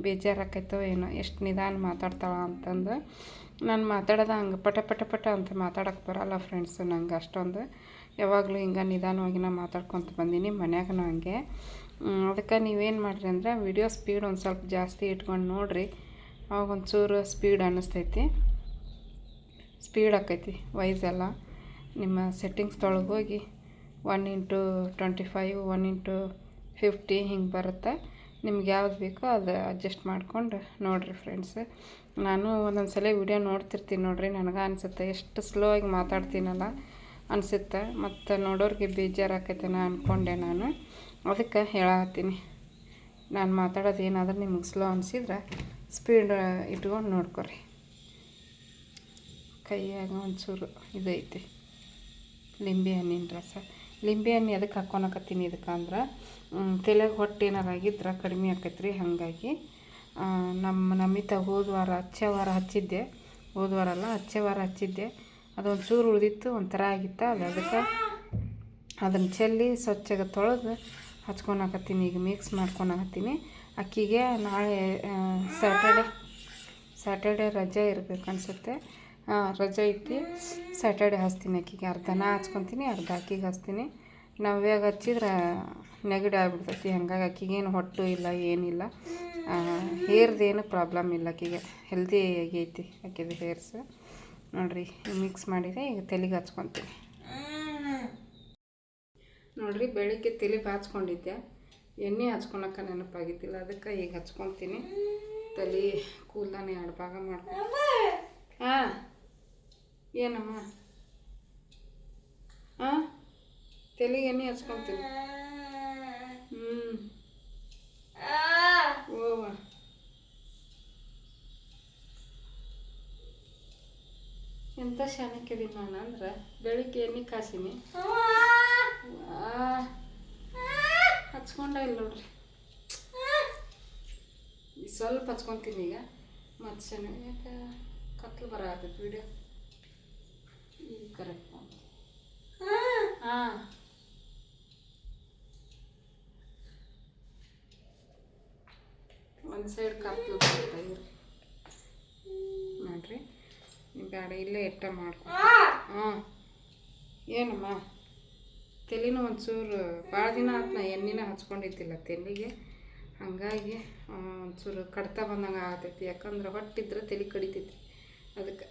ಬೇಜಾರಾಕೈತೋ ಏನೋ, ಎಷ್ಟು ನಿಧಾನ ಮಾತಾಡ್ತಾಳ ಅಂತಂದು ನಾನು ಮಾತಾಡೋದು ಹಂಗೆ ಪಟ ಪಟ ಪಟ ಅಂತ ಮಾತಾಡೋಕೆ ಬರಲ್ಲ ಫ್ರೆಂಡ್ಸ್ ನಂಗೆ ಅಷ್ಟೊಂದು. ಯಾವಾಗಲೂ ಹಿಂಗೆ ನಿಧಾನವಾಗಿ ನಾನು ಮಾತಾಡ್ಕೊತ ಬಂದೀನಿ ಮನ್ಯಾಗನೂ ಹಂಗೆ. ಅದಕ್ಕೆ ನೀವೇನು ಮಾಡಿರಿ ಅಂದ್ರೆ ವಿಡಿಯೋ ಸ್ಪೀಡ್ ಒಂದು ಸ್ವಲ್ಪ ಜಾಸ್ತಿ ಇಟ್ಕೊಂಡು ನೋಡಿರಿ. ಅವಾಗ ಒಂಚೂರು ಸ್ಪೀಡ್ ಅನ್ನಿಸ್ತೈತಿ. ಸ್ಪೀಡ್ ಆಕೈತಿ ವೈಸ್ ಎಲ್ಲ. ನಿಮ್ಮ ಸೆಟ್ಟಿಂಗ್ಸ್ದೊಳಗೆ ಹೋಗಿ one into twenty five one into fifty ಹಿಂಗೆ ಬರುತ್ತೆ. ನಿಮ್ಗೆ ಯಾವ್ದು ಬೇಕೋ ಅದು ಅಡ್ಜಸ್ಟ್ ಮಾಡ್ಕೊಂಡು ನೋಡಿರಿ ಫ್ರೆಂಡ್ಸ್ ನಾನು ಒಂದೊಂದು ಸಲ ವಿಡಿಯೋ ನೋಡ್ತಿರ್ತೀನಿ ನೋಡಿರಿ, ನನಗೆ ಅನಿಸುತ್ತೆ ಎಷ್ಟು ಸ್ಲೋ ಆಗಿ ಮಾತಾಡ್ತೀನಲ್ಲ ಅನಿಸುತ್ತೆ. ಮತ್ತು ನೋಡೋರಿಗೆ ಬೇಜಾರಾಕೈತೇನ ಅಂದ್ಕೊಂಡೆ ನಾನು. ಅದಕ್ಕೆ ಹೇಳತ್ತೀನಿ. ನಾನು ಮಾತಾಡೋದು ಏನಾದರೂ ನಿಮ್ಗೆ ಸ್ಲೋ ಅನಿಸಿದ್ರೆ ಸ್ಪೀಡ್ ಇಟ್ಕೊಂಡು ನೋಡ್ಕೊರಿ. ಕೈಯಾಗ ಒಂಚೂರು ಇದೈತಿ. ಲಿಂಬೆ ಹಣ್ಣಿನ ರಸ. ಲಿಂಬೆ ಹಣ್ಣು ಎದಕ್ಕೆ ಹಾಕ್ಕೊಳಕತ್ತೀನಿ ಇದಕ್ಕೆ ಅಂದ್ರೆ ತಲೆಗೆ ಹೊಟ್ಟೆ ಏನಾರು ಆಗಿದ್ರೆ ಕಡಿಮೆ ಆಕೈತೆ ರೀ ಹಾಗಾಗಿ ನಮ್ಮ ನಮಿತ ಹೋದ ವಾರ, ಹಚ್ಚೆ ವಾರ ಹಚ್ಚಿದ್ದೆ. ಹೋದ ವಾರ ಅಲ್ಲ, ಹಚ್ಚೆ ವಾರ ಹಚ್ಚಿದ್ದೆ. ಅದೊಂದು ಚೂರು ಉಳಿದಿತ್ತು, ಒಂಥರ ಆಗಿತ್ತು. ಅದು ಅದಕ್ಕೆ ಅದನ್ನು ಚೆಲ್ಲಿ ಸ್ವಚ್ಛಗೆ ತೊಳೆದು ಹಚ್ಕೊಳಕತ್ತೀನಿ ಈಗ ಮಿಕ್ಸ್ ಮಾಡ್ಕೊಳಕತ್ತೀನಿ ಅಕ್ಕಿಗೆ ನಾಳೆ ಸ್ಯಾಟರ್ಡೆ ಸ್ಯಾಟರ್ಡೆ ರಜೆ ಇರ್ಬೇಕು ಅನ್ಸುತ್ತೆ. ರಜೆ ಐತಿ. ಸ್ಯಾಟರ್ಡೆ ಹಚ್ತೀನಿ ಅಕ್ಕಿಗೆ ಅರ್ಧನ ಹಚ್ಕೊತೀನಿ ಅರ್ಧ ಅಕ್ಕಿಗೆ ಹಚ್ತೀನಿ. ನವ್ಯಾಗ ಹಚ್ಚಿದ್ರೆ ನೆಗಡಿ ಆಗ್ಬಿಡ್ತೈತಿ ಹಂಗಾಗಿ ಅಕ್ಕಿಗೇನು ಹೊಟ್ಟು ಇಲ್ಲ ಏನಿಲ್ಲ. ಹೇರ್ದೇನು ಪ್ರಾಬ್ಲಮ್ ಇಲ್ಲ ಆಕಿಗೆ ಹೆಲ್ದಿ ಆಗೈತಿ ಆಕಿದು ಹೇರ್ಸ್. ನೋಡಿರಿ ಮಿಕ್ಸ್ ಮಾಡಿದೆ ಈಗ ತಲೆಗೆ ಹಚ್ಕೊತೀನಿ. ನೋಡಿರಿ ಬೆಳಿಗ್ಗೆ ತಲೆ ಬಾಚ್ಕೊಂಡಿದ್ದೆ ಎಣ್ಣೆ ಹಚ್ಕೊಳಕ್ಕೆ ನೆನಪಾಗಿದ್ದಿಲ್ಲ ಅದಕ್ಕೆ ಈಗ ಹಚ್ಕೊತೀನಿ. ತಲೆ ಕೂದಲನೇ ಎರಡು ಭಾಗ ಮಾಡ್ಕೊಂಡು ಹಾಂ. ಏನಮ್ಮ? ಹಾಂ ತಲೆಗೆ ಎಣ್ಣೆ ಹಚ್ಕೊತೀನಿ. ಹ್ಞೂ ಓವ ಎಂಥ ಶಾಣಕ್ಯದೀನಿ ನಾನು ಅಂದ್ರೆ? ಬೆಳಿಗ್ಗೆ ಎಣ್ಣೆ ಕಾಸಿನಿ. ಹಚ್ಕೊಂಡ ಇಲ್ಲ ನೋಡ್ರಿ. ಸ್ವಲ್ಪ ಹಚ್ಕೊತೀನಿ ಈಗ. ಮತ್ತೆ ಚೆನ್ನಾಗಿ ಯಾಕೆ? ಕತ್ಲು ಬರತ್ತೈತಿ ವಿಡಿಯೋ ಕರೆಕ್ಟ್ ಹಾಂ ಒಂದು ಸೈಡ್ ಬರುತ್ತೆ ಇವ್ರಿ ನೋಡ್ರಿ ನೀವು ಬೇಡ ಇಲ್ಲೇ ಎಟ್ಟ ಮಾಡ್ಕೊ. ಹಾಂ. ಏನಮ್ಮ? ತಲೆನೂ ಒಂಚೂರು ಭಾಳ ದಿನ ಆತು ನಾ ಎಣ್ಣೆನ ಹಚ್ಕೊಂಡಿದ್ದಿಲ್ಲ ತಲೆಗೆ. ಹಾಗಾಗಿ ಒಂಚೂರು ಕಡ್ತ ಬಂದಂಗೆ ಆಗತೈತಿ. ಯಾಕಂದ್ರೆ ಹೊಟ್ಟಿದ್ರೆ ತಲೆ ಕಡಿತೈತಿ. ಅದಕ್ಕೆ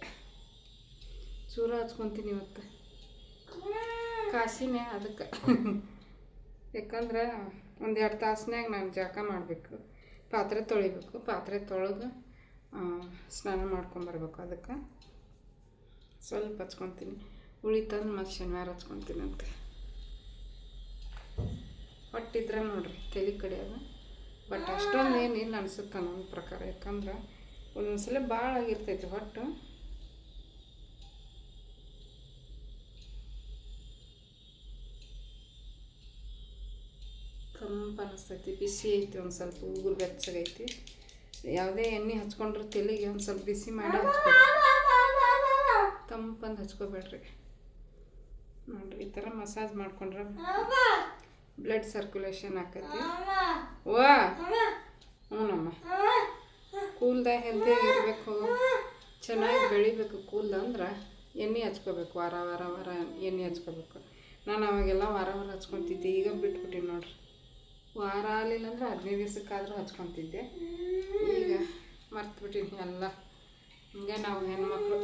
ಚೂರ ಹಚ್ಕೊತೀನಿ ಇವತ್ತು. ಕಾಸಿನೇ ಅದಕ್ಕೆ. ಯಾಕಂದ್ರೆ ಒಂದು ಎರಡು ತಾಸ್ನ್ಯಾಗ ನಾನು ಜಳಕ ಮಾಡಬೇಕು. ಪಾತ್ರೆ ತೊಳಿಬೇಕು. ಪಾತ್ರೆ ತೊಳೆದು ಸ್ನಾನ ಮಾಡ್ಕೊಂಬರ್ಬೇಕು ಅದಕ್ಕೆ. ಸ್ವಲ್ಪ ಹಚ್ಕೊತೀನಿ. ಉಳಿತಂದು ಮತ್ತು ಶನಿವಾರ ಹಚ್ಕೊತೀನಿ ಅಂತ ಒಟ್ಟಿದ್ರೆ ನೋಡ್ರಿ ತಲೆ ಕಡಿಯೋದು. ಬಟ್ ಅಷ್ಟೊಂದು ಏನು ಅನ್ಸುತ್ತೆ ನನ್ನ ಪ್ರಕಾರ. ಯಾಕಂದ್ರೆ ಒಂದೊಂದು ಸಲ ಭಾಳ ಆಗಿರ್ತೈತಿ ಹೊಟ್ಟು. ತಂಪು ಅನ್ನಿಸ್ತೈತಿ ಬಿಸಿ ಐತಿ ಒಂದು ಸ್ವಲ್ಪ ಉಗುರು ಬೆಚ್ಚಗೈತಿ ಯಾವುದೇ ಎಣ್ಣೆ ಹಚ್ಕೊಂಡ್ರೆ ತಲೆಗೆ ಒಂದು ಸ್ವಲ್ಪ ಬಿಸಿ ಮಾಡಿ ಹಚ್ಬೇಕು ತಂಪಂದು ಹಚ್ಕೋಬೇಡ್ರಿ. ನೋಡ್ರಿ, ಈ ಥರ ಮಸಾಜ್ ಮಾಡ್ಕೊಂಡ್ರೆ ಬ್ಲಡ್ ಸರ್ಕ್ಯುಲೇಷನ್ ಆಕತಿ. ವಾ ಹ್ಞೂನಮ್ಮ ಕೂಲ್ದ ಹೆಲ್ದಿಯಾಗಿ ಇರಬೇಕು. ಚೆನ್ನಾಗಿ ಬೆಳಿಬೇಕು ಕೂಲ್ ಅಂದ್ರೆ ಎಣ್ಣೆ ಹಚ್ಕೋಬೇಕು, ವಾರ ವಾರ ವಾರ ಎಣ್ಣೆ ಹಚ್ಕೋಬೇಕು. ನಾನು ಅವಾಗೆಲ್ಲ ವಾರ ವಾರ ಹಚ್ಕೊತಿದ್ದೆ, ಈಗ ಬಿಟ್ಬಿಟ್ಟಿನಿ ನೋಡ್ರಿ. ವಾರ ಆಗಲಿಲ್ಲ ಅಂದ್ರೆ ಹದಿನೈದು ದಿವ್ಸಕ್ಕಾದರೂ ಹಚ್ಕೊತಿದ್ದೆ. ಈಗ ಮರ್ತ್ಬಿಟ್ಟಿನಿ ಎಲ್ಲ ಹಿಂಗೆ ನಾವು ಹೆಣ್ಮಕ್ಳು.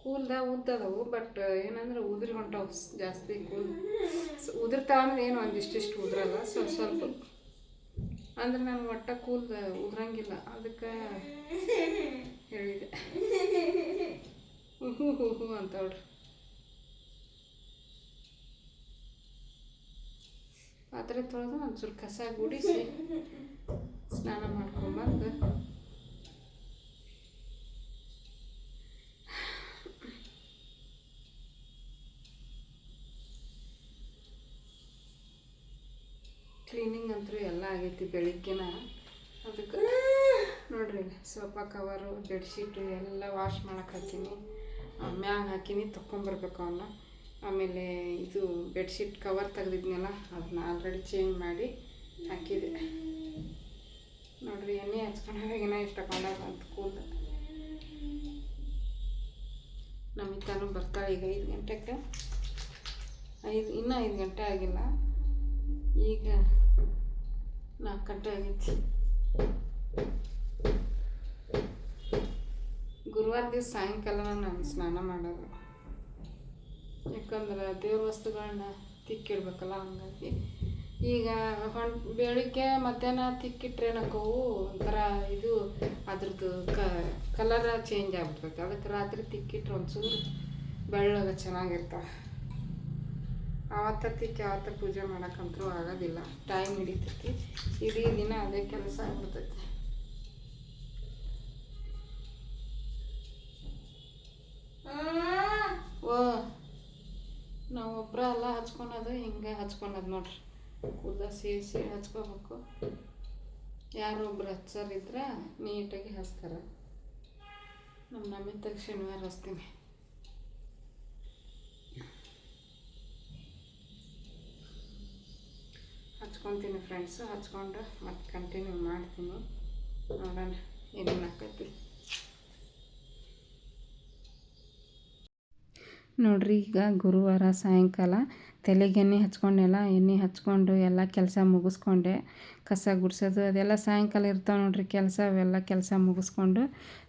ಕೂಲ್ದ ಉದ್ದದವು, ಬಟ್ ಏನಂದ್ರೆ ಉದುರಿ ಹೊಂಟವು ಜಾಸ್ತಿ ಕೂಲ್. ಉದುರ್ತಾವಂದ್ರೆ ಏನು ಒಂದಿಷ್ಟಿಷ್ಟು ಉದ್ರಲ್ಲ, ಸ್ವಲ್ಪ ಸ್ವಲ್ಪ. ಅಂದ್ರೆ ನಾನು ಒಟ್ಟ ಕೂಲ್ ಉದ್ರಂಗಿಲ್ಲ. ಅದಕ್ಕೆ ಹೇಳಿದೆ ಹ್ಞೂ ಹ್ಞೂ ಹ್ಞೂ ಪಾತ್ರೆ ತೊಳೆದು ಒಂಚೂರು ಕಸ ಗುಡಿಸಿ ಸ್ನಾನ ಮಾಡ್ಕೊಂಬಂದು. ಕ್ಲೀನಿಂಗ್ ಅಂತೂ ಎಲ್ಲ ಆಗೈತಿ ಬೆಳಿಗ್ಗೆನ. ಅದಕ್ಕೆ ನೋಡ್ರಿ ಸೋಫಾ ಕವರು ಬೆಡ್ಶೀಟು ಎಲ್ಲ ವಾಶ್ ಮಾಡಕ್ಕೆ ಹಾಕೀನಿ ಮ್ಯಾಗ ಹಾಕೀನಿ ತೊಗೊಂಬರ್ಬೇಕು ಅವನ್ನ ಆಮೇಲೆ ಇದು ಬೆಡ್ಶೀಟ್ ಕವರ್ ತೆಗ್ದಿದ್ನಲ್ಲ ಅದನ್ನ ಆಲ್ರೆಡಿ ಚೇಂಜ್ ಮಾಡಿ ಹಾಕಿದೆ. ನೋಡ್ರಿ, ಎಣ್ಣೆ ಹಚ್ಕೊಂಡಾಗಿನ ಇಷ್ಟ ಕೊಂಡಾಗ ಅಂತ ಕೂದ ನಮ್ಮಿತ್ತಾನು ಬರ್ತಾಳೆ ಈಗ ಐದು ಗಂಟೆಗೆ. ಐದು, ಇನ್ನೂ ಐದು ಗಂಟೆ ಆಗಿಲ್ಲ. ಈಗ ನಾಲ್ಕು ಗಂಟೆ ಆಗೈತಿ. ಗುರುವಾರ ದಿವಸ ಸಾಯಂಕಾಲ ನಾನು ಸ್ನಾನ ಮಾಡೋದು. ಯಾಕಂದ್ರೆ ದೇವ್ರ ವಸ್ತುಗಳನ್ನ ತಿಕ್ಕಿಡ್ಬೇಕಲ್ಲ ಹಂಗಾಗಿ. ಈಗ ಹೊಣ್ ಬೆಳಿಗ್ಗೆ ಮಧ್ಯಾಹ್ನ ತಿಕ್ಕಿಟ್ರೆ ಏನಕ್ಕವು ಒಂಥರ ಇದು ಅದ್ರದ್ದು ಕಲರ ಚೇಂಜ್ ಆಗ್ಬಿಡ್ತೈತೆ. ಅದಕ್ಕೆ ರಾತ್ರಿ ತಿಕ್ಕಿಟ್ರೆ ಒಂಚೂರು ಬೆಳ್ಳಗ ಚೆನ್ನಾಗಿರ್ತಾವೆ ಆವತ್ತ ತಿಕ್ಕಿ ಆವತ್ತ ಪೂಜೆ ಮಾಡೋಕ್ಕಂತೂ ಆಗೋದಿಲ್ಲ. ಟೈಮ್ ಹಿಡಿತೈತಿ. ಇಡೀ ದಿನ ಅದೇ ಕೆಲಸ ಆಗ್ಬಿಡ್ತೈತಿ. ಹಚ್ಕೊಳೋದು ಹಿಂಗೆ ಹಚ್ಕೊಳೋದು ನೋಡ್ರಿ. ಕೂದಲ ಸೇರಿಸಿ ಹಚ್ಕೋಬೇಕು. ಒಬ್ರು ಹಚ್ಚರಿದ್ರೆ ನೀಟಾಗಿ ಹಚ್ತಾರೆ. ನಮ್ಮ ನಮಿತಾಗ ಶನಿವಾರ ಹಚ್ತೀನಿ. ಹಚ್ಕೊತೀನಿ ಫ್ರೆಂಡ್ಸು ಹಚ್ಕೊಂಡು ಮತ್ತೆ ಕಂಟಿನ್ಯೂ ಮಾಡ್ತೀನಿ. ನೋಡೋಣ ಏನೇನು ಆಕೈತಿ ನೋಡ್ರಿ ಈಗ ಗುರುವಾರ ಸಾಯಂಕಾಲ. ತಲೆಗೆ ಎಣ್ಣೆ ಹಚ್ಕೊಂಡೆಲ್ಲ ಎಣ್ಣೆ ಹಚ್ಕೊಂಡು ಎಲ್ಲ ಕೆಲಸ ಮುಗಿಸ್ಕೊಂಡೆ. ಕಸ ಗುಡಿಸೋದು ಅದೆಲ್ಲ ಸಾಯಂಕಾಲ ಇರ್ತಾವೆ ನೋಡ್ರಿ ಕೆಲಸ ಅವೆಲ್ಲ ಕೆಲಸ ಮುಗಿಸ್ಕೊಂಡು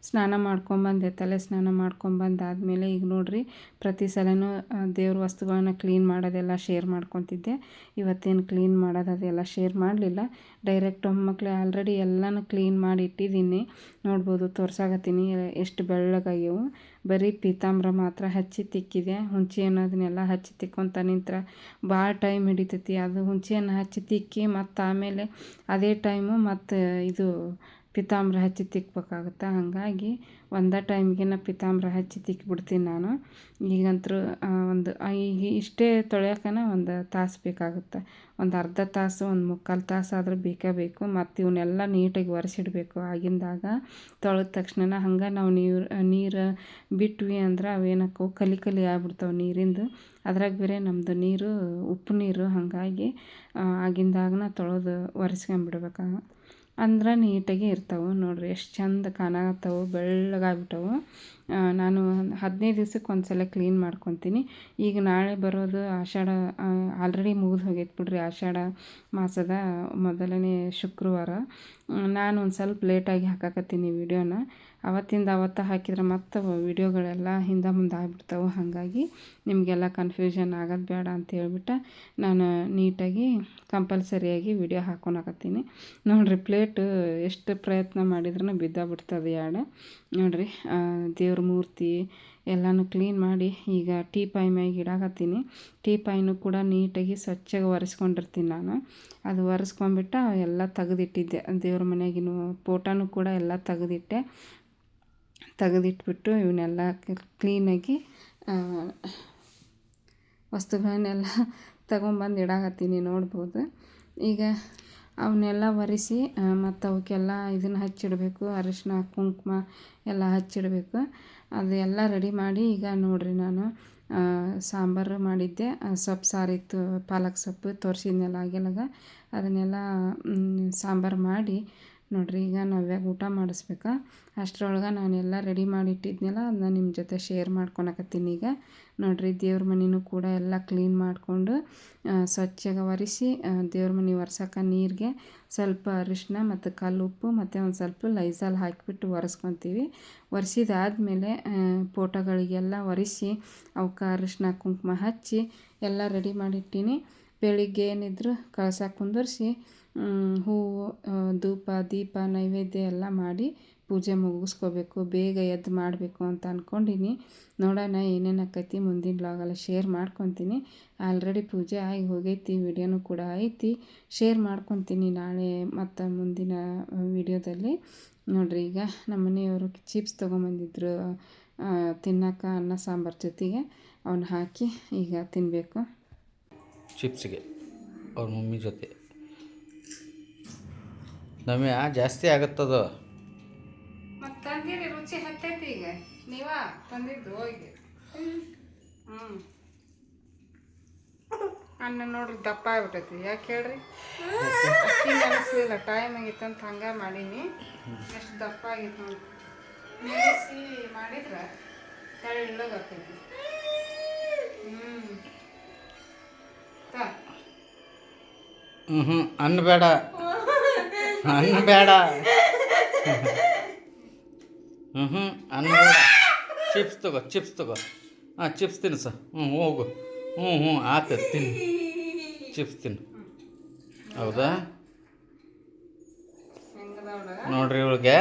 ಸ್ನಾನ ಮಾಡ್ಕೊಂಬಂದೆ. ತಲೆ ಸ್ನಾನ ಮಾಡ್ಕೊಂಬಂದಾದಮೇಲೆ ಈಗ ನೋಡಿರಿ ಪ್ರತಿ ಸಲನೂ ಆ, ದೇವ್ರ ವಸ್ತುಗಳನ್ನ ಕ್ಲೀನ್ ಮಾಡೋದೆಲ್ಲ ಶೇರ್ ಮಾಡ್ಕೊತಿದ್ದೆ. ಇವತ್ತೇನು ಕ್ಲೀನ್ ಮಾಡೋದು ಅದೆಲ್ಲ ಶೇರ್ ಮಾಡಲಿಲ್ಲ. ಡೈರೆಕ್ಟ್ ಮಕ್ಕಳು ಆಲ್ರೆಡಿ ಎಲ್ಲನೂ ಕ್ಲೀನ್ ಮಾಡಿ ಇಟ್ಟಿದ್ದೀನಿ. ನೋಡ್ಬೋದು ತೋರ್ಸಾಕತ್ತೀನಿ ಎಷ್ಟು ಬೆಳ್ಳಗಾಗ್ಯವು. ಬರೀ ಪೀತಾಂಬ್ರ ಮಾತ್ರ ಹಚ್ಚಿ ತಿಕ್ಕಿದೆ. ಹುಂಚಿ ಅನ್ನೋದನ್ನೆಲ್ಲ ಹಚ್ಚಿ ತಿಕ್ಕೊಂತ ನಿಂತ್ರ ಭಾಳ ಟೈಮ್ ಹಿಡಿತೈತಿ. ಅದು ಹುಂಚೆಯನ್ನು ಹಚ್ಚಿ ತಿಕ್ಕಿ ಮತ್ತು ಆಮೇಲೆ ಅದೇ ಟೈಮು ಮತ್ತು ಇದು ಪೀತಾಂಬ್ರ ಹಚ್ಚಿ ತಿಕ್ಬೇಕಾಗುತ್ತೆ? ಹಾಗಾಗಿ ಒಂದೇ ಟೈಮ್ಗೆ ನಾ ಪೀತಾಂಬರ ಹಚ್ಚಿ ತಿಕ್ಕಿಬಿಡ್ತೀನಿ ನಾನು. ಈಗಂತೂ ಒಂದು ಈಗ ಇಷ್ಟೇ ತೊಳ್ಯಾಕನ ಒಂದು ತಾಸು ಬೇಕಾಗುತ್ತೆ? ಒಂದು ಅರ್ಧ ತಾಸು, ಒಂದು ಮುಕ್ಕಾಲು ತಾಸು ಆದರೂ ಬೇಕೇ ಬೇಕು. ಮತ್ತು ಇವನ್ನೆಲ್ಲ ನೀಟಾಗಿ ಒರೆಸಿಡ್ಬೇಕು. ಆಗಿಂದಾಗ ತೊಳೆದ ತಕ್ಷಣ ಹಂಗೆ ನಾವು ನೀರು ನೀರು ಬಿಟ್ವಿ ಅಂದ್ರೆ ಅವೇನಕ್ಕವು ಕಲಿ ಕಲಿ ಆಗ್ಬಿಡ್ತಾವೆ ನೀರಿಂದು. ಅದ್ರಾಗ ಬೇರೆ ನಮ್ಮದು ನೀರು, ಉಪ್ಪು ನೀರು ಹಾಗಾಗಿ ಆಗಿಂದಾಗನ ತೊಳೆದು ಒರೆಸ್ಕೊಂಬಿಡ್ಬೇಕಾಗ ಅಂದ್ರೆ ನೀಟಾಗಿ ಇರ್ತಾವೆ ನೋಡಿರಿ. ಎಷ್ಟು ಚಂದ ಕಾಣಕತ್ತವು, ಬೆಳ್ಳಗಾಗ್ಬಿಟ್ಟವು. ನಾನು ಹದಿನೈದು ದಿವ್ಸಕ್ಕೆ ಒಂದು ಸಲ ಕ್ಲೀನ್ ಮಾಡ್ಕೊತೀನಿ. ಈಗ ನಾಳೆ ಬರೋದು ಆಷಾಢ ಆಲ್ರೆಡಿ ಮುಗಿದು ಹೋಗೈತೆ ಬಿಡ್ರಿ ಆಷಾಢ ಮಾಸದ ಮೊದಲನೇ ಶುಕ್ರವಾರ. ನಾನು ಒಂದು ಸ್ವಲ್ಪ ಲೇಟಾಗಿ ಹಾಕಾಕತ್ತೀನಿ ವಿಡಿಯೋನ ಅವತ್ತಿಂದ ಅವತ್ತು ಹಾಕಿದ್ರೆ ಮತ್ತೆ ವಿಡಿಯೋಗಳೆಲ್ಲ ಹಿಂದೆ ಮುಂದೆ ಆಗ್ಬಿಡ್ತಾವೆ. ಹಾಗಾಗಿ ನಿಮಗೆಲ್ಲ ಕನ್ಫ್ಯೂಷನ್ ಆಗೋದು ಬೇಡ ಅಂತ ಹೇಳ್ಬಿಟ್ಟು ನಾನು ನೀಟಾಗಿ ಕಂಪಲ್ಸರಿಯಾಗಿ ವಿಡಿಯೋ ಹಾಕ್ಕೊಳಕತ್ತೀನಿ ನೋಡಿರಿ ಪ್ಲೇಟ್ ಎಷ್ಟು ಪ್ರಯತ್ನ ಮಾಡಿದ್ರೂ ಬಿದ್ದಾಗ್ಬಿಡ್ತದೆ ಎರಡು ನೋಡಿರಿ ದೇವ್ರ ಮೂರ್ತಿ ಎಲ್ಲನೂ ಕ್ಲೀನ್ ಮಾಡಿ ಈಗ ಟೀ ಪಾಯಿ ಮ್ಯಾಗೆ ಇಡಾಕತ್ತೀನಿ. ಟೀ ಪಾಯಿನು ಕೂಡ ನೀಟಾಗಿ ಸ್ವಚ್ಛಾಗಿ ಒರೆಸ್ಕೊಂಡಿರ್ತೀನಿ ನಾನು. ಅದು ಒರೆಸ್ಕೊಂಡ್ಬಿಟ್ಟು ಎಲ್ಲ ತೆಗೆದಿಟ್ಟಿದ್ದೆ. ದೇವ್ರ ಮನೆಗಿನ ಫೋಟೋನು ಕೂಡ ಎಲ್ಲ ತೆಗೆದಿಟ್ಟೆ. ತೆಗೆದಿಟ್ಬಿಟ್ಟು ಇವನ್ನೆಲ್ಲ ಕ್ಲೀನಾಗಿ ವಸ್ತುಗಳನ್ನೆಲ್ಲ ತಗೊಂಬಂದು ಇಡಾಕತ್ತೀನಿ ನೋಡ್ಬೋದು. ಈಗ ಅವನ್ನೆಲ್ಲ ಒರೆಸಿ ಮತ್ತು ಅವಕ್ಕೆಲ್ಲ ಇದನ್ನು ಹಚ್ಚಿಡಬೇಕು ಅರಿಶಿನ ಕುಂಕುಮ ಎಲ್ಲ ಹಚ್ಚಿಡಬೇಕು. ಅದು ಎಲ್ಲ ರೆಡಿ ಮಾಡಿ ಈಗ ನೋಡಿರಿ ನಾನು ಸಾಂಬಾರು ಮಾಡಿದ್ದೆ. ಸೊಪ್ಪು ಸಾರಿತ್ತು, ಪಾಲಕ್ ಸೊಪ್ಪು ತೋರಿಸಿದ್ನೆಲ್ಲ ಆಗಿಲ್ಲಾಗ ಅದನ್ನೆಲ್ಲ ಸಾಂಬಾರು ಮಾಡಿ ನೋಡ್ರಿ, ಈಗ ನವ್ಯಾಗ ಊಟ ಮಾಡಿಸ್ಬೇಕಾ? ಅಷ್ಟರೊಳಗೆ ನಾನೆಲ್ಲ ರೆಡಿ ಮಾಡಿಟ್ಟಿದ್ನಲ್ಲ ಅದನ್ನ ನಿಮ್ಮ ಜೊತೆ ಶೇರ್ ಮಾಡ್ಕೊಳಕತ್ತೀನಿ ಈಗ. ನೋಡ್ರಿ, ದೇವ್ರ ಮನೆಯೂ ಕೂಡ ಎಲ್ಲ ಕ್ಲೀನ್ ಮಾಡಿಕೊಂಡು ಸ್ವಚ್ಛಗೆ ಒರೆಸಿ ದೇವ್ರ ಮನೆ ಒರೆಸೋಕೆ ನೀರಿಗೆ ಸ್ವಲ್ಪ ಅರಿಶಿನ ಮತ್ತು ಕಲ್ಲು ಉಪ್ಪು ಮತ್ತು ಒಂದು ಸ್ವಲ್ಪ ಲೈಸಾಲ್ ಹಾಕಿಬಿಟ್ಟು ಒರೆಸ್ಕೊತೀವಿ. ಒರೆಸಿದಾದ್ಮೇಲೆ ಫೋಟೋಗಳಿಗೆಲ್ಲ ಒರೆಸಿ, ಅವಕ್ಕೆ ಅರಿಶಿನ ಕುಂಕುಮ ಹಚ್ಚಿ ಎಲ್ಲ ರೆಡಿ ಮಾಡಿಟ್ಟೀನಿ. ಬೆಳಿಗ್ಗೆ ಏನಿದ್ರು ಕಳಸ ಕುಂದರ್ಸಿ ಹೂವು ಧೂಪ, ದೀಪ, ನೈವೇದ್ಯ ಎಲ್ಲ ಮಾಡಿ ಪೂಜೆ ಮುಗಿಸ್ಕೋಬೇಕು. ಬೇಗ ಎದ್ದು ಮಾಡಬೇಕು ಅಂತ ಅಂದ್ಕೊಂಡೀನಿ ನೋಡೋಣ ಏನೇನು ಆಕೈತಿ, ಮುಂದಿನ ಬ್ಲಾಗಲ್ಲಿ ಶೇರ್ ಮಾಡ್ಕೊತೀನಿ. ಆಲ್ರೆಡಿ ಪೂಜೆ ಆಗಿ ಹೋಗೈತಿ, ವಿಡಿಯೋನೂ ಕೂಡ ಐತಿ ಶೇರ್ ಮಾಡ್ಕೊತೀನಿ ನಾಳೆ ಮತ್ತು ಮುಂದಿನ ವಿಡಿಯೋದಲ್ಲಿ. ನೋಡ್ರಿ, ಈಗ ನಮ್ಮ ಮನೆಯವರು ಚಿಪ್ಸ್ ತೊಗೊಂಬಂದಿದ್ರು ತಿನ್ನಕ್ಕ ಅನ್ನ ಸಾಂಬಾರು ಜೊತೆಗೆ. ಅವನ್ನ ಹಾಕಿ ಈಗ ತಿನ್ನಬೇಕು ಚಿಪ್ಸ್ಗೆ ಅವ್ರ ಮಮ್ಮಿ ಜೊತೆ. ನಮಗೆ ಜಾಸ್ತಿ ಆಗತ್ತದು. ಮತ್ತು ತಂದಿರಿ ರುಚಿ ಹತ್ತೈತಿ ಈಗ. ನೀವ? ತಂದಿದ್ದು ಹೋಗಿ ಹ್ಞೂ ಅನ್ನ ನೋಡ್ರಿ ದಪ್ಪ ಆಗ್ಬಿಟ್ಟೈತಿ. ಯಾಕೆ ಹೇಳ್ರಿ? ಅಕ್ಕಿಂದ ಅನಿಸ್ಲಿಲ್ಲ ಟೈಮ್ ಆಗಿತ್ತಂತ ಹಂಗೆ ಮಾಡೀನಿ. ಎಷ್ಟು ದಪ್ಪ ಆಗಿತ್ತು ನೋಡಿ ನೆನೆಸಿ ಮಾಡಿದ್ರೆ ತೆಳ್ಳಗಾಗ್ತೈತಿ ಹ್ಞೂ ಹ್ಞೂ ಅನ್ನ ಬೇಡ. ಅನ್ನ ಬೇಡ. ಹ್ಞೂ ಹ್ಞೂ ಅನ್ನ ಬೇಡ. ಚಿಪ್ಸ್ ತಗೋ ಚಿಪ್ಸ್ ತಗೋ. ಹಾಂ ಚಿಪ್ಸ್ ತಿನ್ನು ಸರ್. ಹ್ಞೂ ಹೋಗು. ಹ್ಞೂ ಹ್ಞೂ ಆತ ತಿನ್ನು. ಚಿಪ್ಸ್ ತಿನ್ನು. ಹೌದಾ? ನೋಡ್ರಿ ಇವಳಿಗೆ.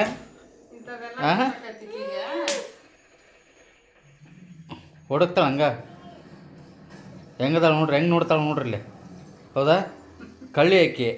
ಹೊಡಕ್ತಾಳ ಹಂಗ? ಹೆಂಗದಾಳ ನೋಡ್ರಿ? ಹೆಂಗೆ ನೋಡ್ತಾಳೆ ನೋಡ್ರಿ ಇಲ್ಲಿ? ಹೌದಾ? ಕಳ್ಳಿ ಆಕಿ